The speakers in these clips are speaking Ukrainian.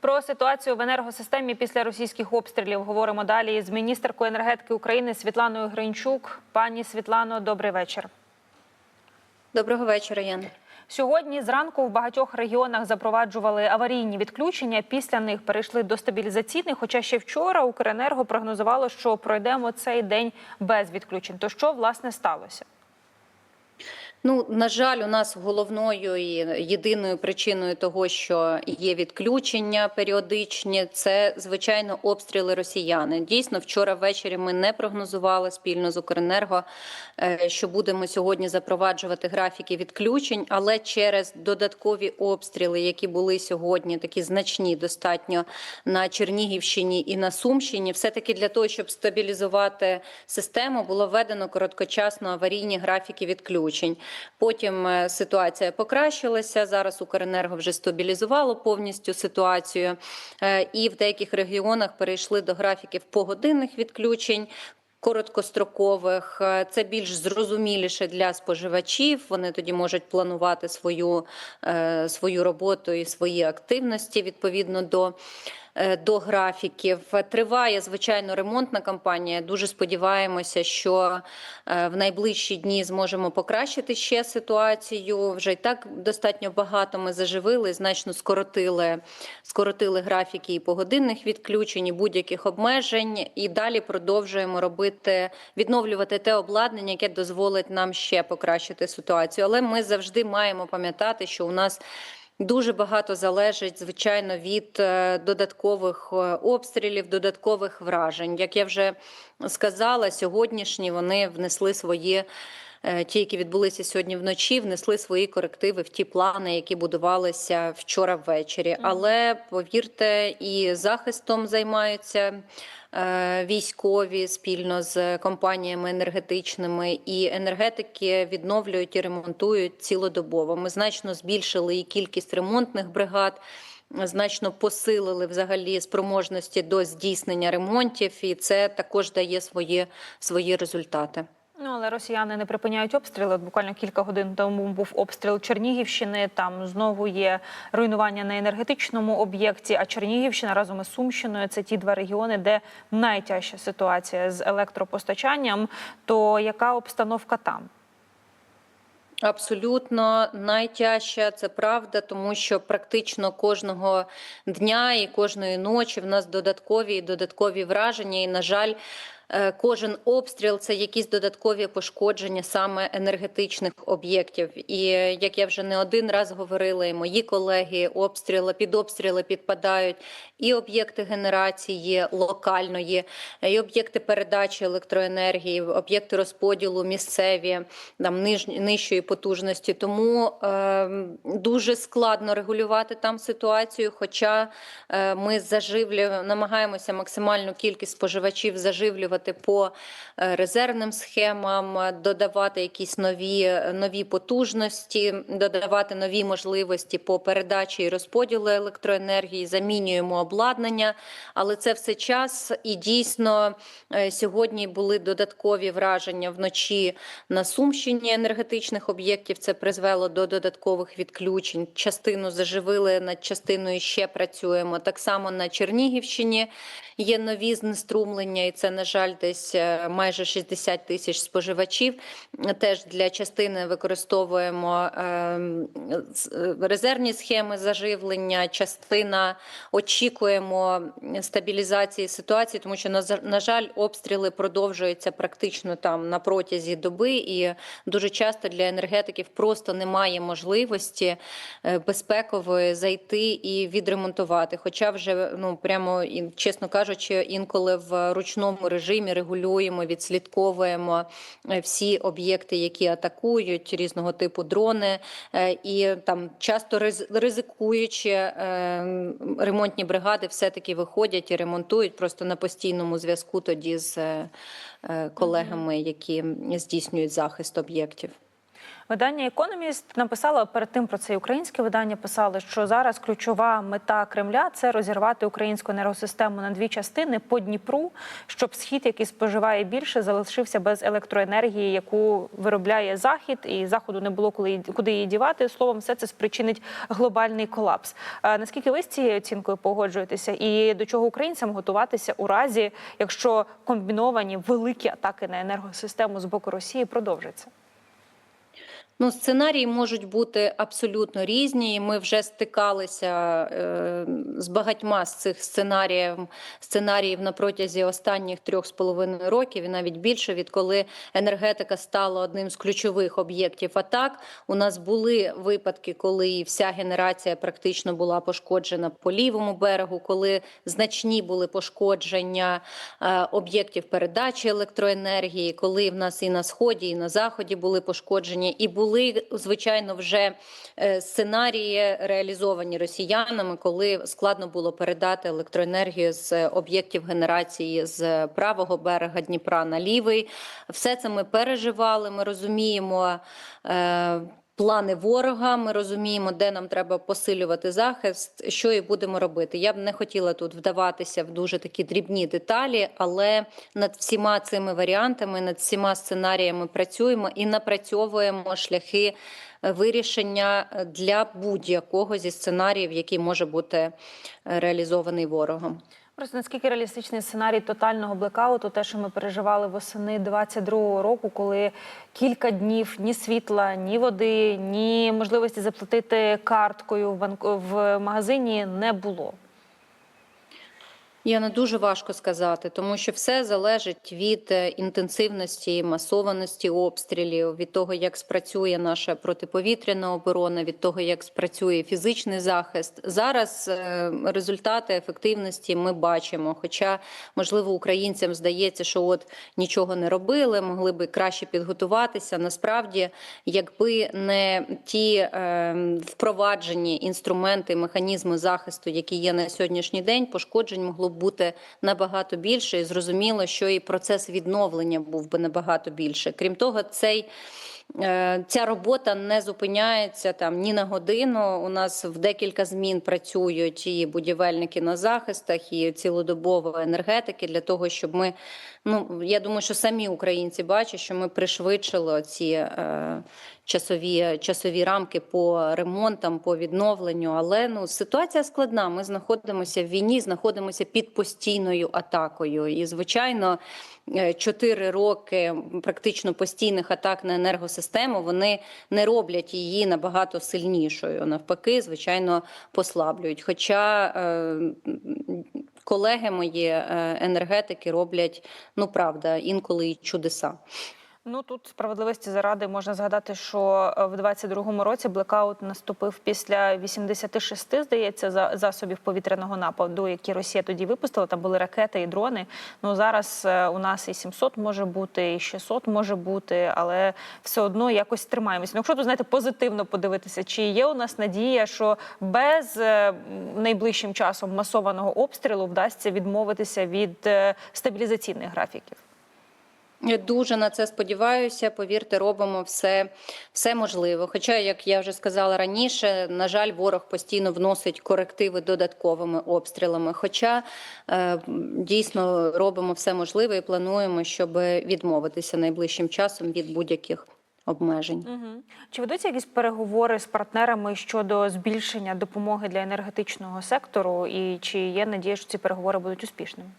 Про ситуацію в енергосистемі після російських обстрілів говоримо далі з міністеркою енергетики України Світланою Гринчук. Пані Світлано, добрий вечір. Доброго вечора, Яна. Сьогодні зранку в багатьох регіонах запроваджували аварійні відключення. Після них перейшли до стабілізаційних. Хоча ще вчора Укренерго прогнозувало, що пройдемо цей день без відключень. То що власне сталося? Ну, на жаль, у нас головною і єдиною причиною того, що є відключення періодичні, це звичайно обстріли росіяни. Дійсно, вчора ввечері ми не прогнозували спільно з Укренерго, е, що будемо сьогодні запроваджувати графіки відключень, але через додаткові обстріли, які були сьогодні, такі значні, достатньо на Чернігівщині і на Сумщині, все таки для того, щоб стабілізувати систему, було введено короткочасно аварійні графіки відключень. Потім е, ситуація покращилася. Зараз Укренерго вже стабілізувало повністю ситуацію, Е, і в деяких регіонах перейшли до графіків погодинних відключень. Короткострокових Е, це більш зрозуміліше для споживачів. Вони тоді можуть планувати свою, свою роботу і свої активності відповідно до. Е, До графіків триває звичайно ремонтна кампанія. Дуже сподіваємося, що е, в найближчі дні зможемо покращити ще ситуацію. Вже й так достатньо багато ми заживили, значно скоротили, скоротили графіки і погодинних відключень, і будь-яких обмежень. І далі продовжуємо робити, відновлювати те обладнання, яке дозволить нам ще покращити ситуацію. Але ми завжди маємо пам'ятати, що у нас. Дуже багато залежить, звичайно, від е, додаткових е, обстрілів, додаткових вражень. Як я вже сказала, сьогоднішні вони внесли свої. Е, Ті, які відбулися сьогодні вночі, внесли свої корективи в ті плани, які будувалися вчора ввечері. Але повірте, і захистом займаються е, військові спільно з компаніями енергетичними, і енергетики відновлюють і ремонтують цілодобово. Ми значно збільшили і кількість ремонтних бригад. Значно посилили взагалі спроможності до здійснення ремонтів, і це також дає свої, свої результати. Ну але росіяни не припиняють обстріли. От буквально кілька годин тому був обстріл Чернігівщини. Там знову є руйнування на енергетичному об'єкті. А Чернігівщина разом із Сумщиною це ті два регіони, де найтяжча ситуація з електропостачанням. То яка обстановка там? Абсолютно найтяжча це правда, тому що практично кожного дня і кожної ночі в нас додаткові і додаткові враження. І, на жаль, кожен обстріл це якісь додаткові пошкодження саме енергетичних об'єктів. І е, як я вже не один раз говорила, і мої колеги обстріли під обстріли підпадають і об'єкти генерації локальної, і об'єкти передачі електроенергії, об'єкти розподілу місцеві там ниж, нижчої потужності. Тому е, дуже складно регулювати там ситуацію. Хоча е, ми заживлюємо, намагаємося максимальну кількість споживачів заживлювати по е, резервним схемам, е, додавати якісь нові, нові потужності, додавати нові можливості по передачі і розподілу електроенергії, замінюємо обладнання, але це все час і дійсно е, сьогодні були додаткові враження вночі на Сумщині енергетичних об'єктів. Це призвело до додаткових відключень. Частину заживили, над частиною ще працюємо. Так само на Чернігівщині є нові знеструмлення, і це, на жаль, десь е, майже 60 тисяч споживачів. Теж для частини використовуємо ем, е, резервні схеми заживлення. Частина очікуємо стабілізації ситуації, тому що на жаль, обстріли продовжуються практично там на протязі доби, і дуже часто для енергетиків просто немає можливості е, безпекової зайти і відремонтувати. Хоча вже ну прямо чесно кажучи, інколи в ручному режимі регулюємо, відслідковуємо е, всі об'єкти, які атакують різного типу дрони, е, і там часто ризикуючи е, ремонтні бригади, все таки виходять і ремонтують просто на постійному зв'язку тоді з колегами, які здійснюють захист об'єктів. Видання Економіст написало перед тим про це українське видання писали, що зараз ключова мета Кремля це розірвати українську енергосистему на дві частини по Дніпру, щоб схід, який споживає більше, залишився без електроенергії, яку виробляє захід, і заходу не було коли куди її дівати. Словом, все це спричинить глобальний колапс. Е, Наскільки ви з цією оцінкою погоджуєтеся, і до чого українцям готуватися у разі, якщо комбіновані великі атаки на енергосистему з боку Росії продовжаться? Ну, сценарії можуть бути абсолютно різні. Ми вже стикалися е, з багатьма з цих сценаріїв сценаріїв на протязі останніх трьох з половиною років, і навіть більше, відколи енергетика стала одним з ключових об'єктів атак. У нас були випадки, коли вся генерація практично була пошкоджена по лівому берегу, коли значні були пошкодження е, об'єктів передачі електроенергії, коли в нас і на сході, і на заході були пошкодження, і були звичайно вже е, сценарії реалізовані росіянами, коли складно було передати електроенергію з об'єктів генерації з правого берега Дніпра на лівий. Все це ми переживали. Ми розуміємо. Е, Плани ворога, ми розуміємо, де нам треба посилювати захист, що і будемо робити. Я б не хотіла тут вдаватися в дуже такі дрібні деталі, але над всіма цими варіантами, над всіма сценаріями працюємо і напрацьовуємо шляхи е, вирішення для будь-якого зі сценаріїв, який може бути е, реалізований ворогом. Просто наскільки реалістичний сценарій тотального блекауту, те, що ми переживали восени 22-го року, коли кілька днів ні світла, ні води, ні можливості заплатити карткою в магазині не було. Я не дуже важко сказати, тому що все залежить від е, інтенсивності, масованості обстрілів, від того, як спрацює наша протиповітряна оборона, від того, як спрацює фізичний захист. Зараз е, результати ефективності ми бачимо. Хоча, можливо, українцям здається, що от нічого не робили, могли би краще підготуватися. Насправді, якби не ті е, впроваджені інструменти, механізми захисту, які є на сьогоднішній день, пошкоджень могло б бути набагато більше, і зрозуміло, що і процес відновлення був би набагато більше. Крім того, цей. Е, Ця робота не зупиняється там ні на годину. У нас в декілька змін працюють і будівельники на захистах, і цілодобово енергетики для того, щоб ми ну я думаю, що самі українці бачать, що ми пришвидшили ці е, часові, часові рамки по ремонтам, по відновленню. Але ну ситуація складна. Ми знаходимося в війні, знаходимося під постійною атакою. І звичайно, е, чотири роки практично постійних атак на енергосистему вони не роблять її набагато сильнішою. Навпаки, звичайно, послаблюють. Хоча е, колеги мої е, енергетики роблять ну правда інколи і чудеса. Ну тут справедливості заради можна згадати, що е, в 22-му році блекаут наступив після 86, здається, за засобів повітряного нападу, які Росія тоді випустила. Там були ракети і дрони. Ну зараз е, у нас і 700 може бути, і 600 може бути, але все одно якось тримаємося. Ну, якщо тут знаєте позитивно подивитися, чи є у нас надія, що без е, найближчим часом масованого обстрілу вдасться відмовитися від стабілізаційних графіків. Дуже на це сподіваюся. Повірте, робимо все, все можливе. Хоча, як я вже сказала раніше, на жаль, ворог постійно вносить корективи додатковими обстрілами. Хоча е, дійсно робимо все можливе і плануємо, щоб відмовитися найближчим часом від будь-яких обмежень. Угу. Чи ведуться якісь переговори з партнерами щодо збільшення допомоги для енергетичного сектору, і чи є надія, що ці переговори будуть успішними?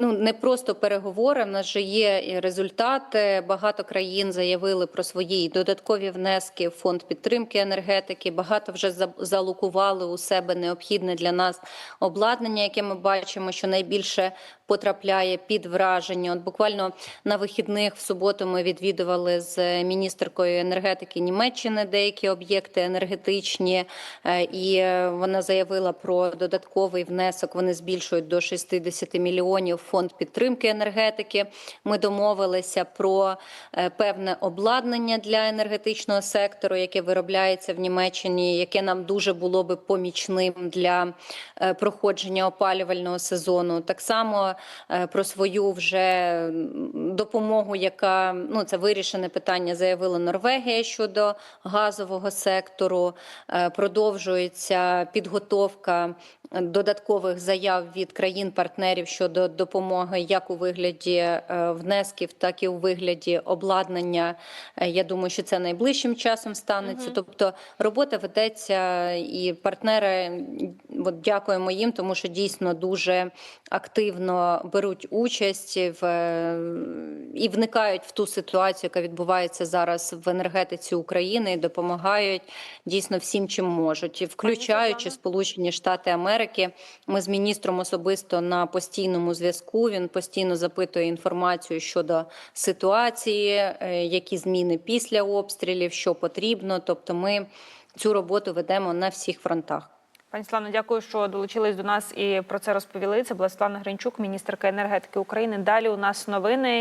Ну не просто переговори. В нас же є результати. Багато країн заявили про свої додаткові внески в фонд підтримки енергетики. Багато вже за- залокували у себе необхідне для нас обладнання, яке ми бачимо, що найбільше потрапляє під враження. От буквально на вихідних в суботу ми відвідували з міністеркою енергетики Німеччини деякі об'єкти енергетичні, е, і е, вона заявила про додатковий внесок. Вони збільшують до 60 мільйонів фонд підтримки енергетики. Ми домовилися про е, певне обладнання для енергетичного сектору, яке виробляється в Німеччині, яке нам дуже було би помічним для е, проходження опалювального сезону. Так само е, про свою вже допомогу, яка ну це вирішене питання, заявила Норвегія щодо газового сектору. Продовжується підготовка додаткових заяв від країн-партнерів щодо допомоги як у вигляді е, внесків, так і у вигляді обладнання. Е, Я думаю, що це найближчим часом станеться. Тобто робота ведеться, і партнери от дякуємо їм, тому що дійсно дуже активно беруть участь в е, і вникають в ту ситуацію, яка відбувається зараз в енергетиці України, і допомагають дійсно всім, чим можуть, і включаючи Сполучені Штати Америки. Ми з міністром особисто на постійному зв'язку. Він постійно запитує інформацію щодо ситуації, е, які зміни після обстрілів, що потрібно. Тобто, ми цю роботу ведемо на всіх фронтах. Пані Славно, дякую, що долучились до нас і про це розповіли. Це була Світлана Гринчук, міністерка енергетики України. Далі у нас новини.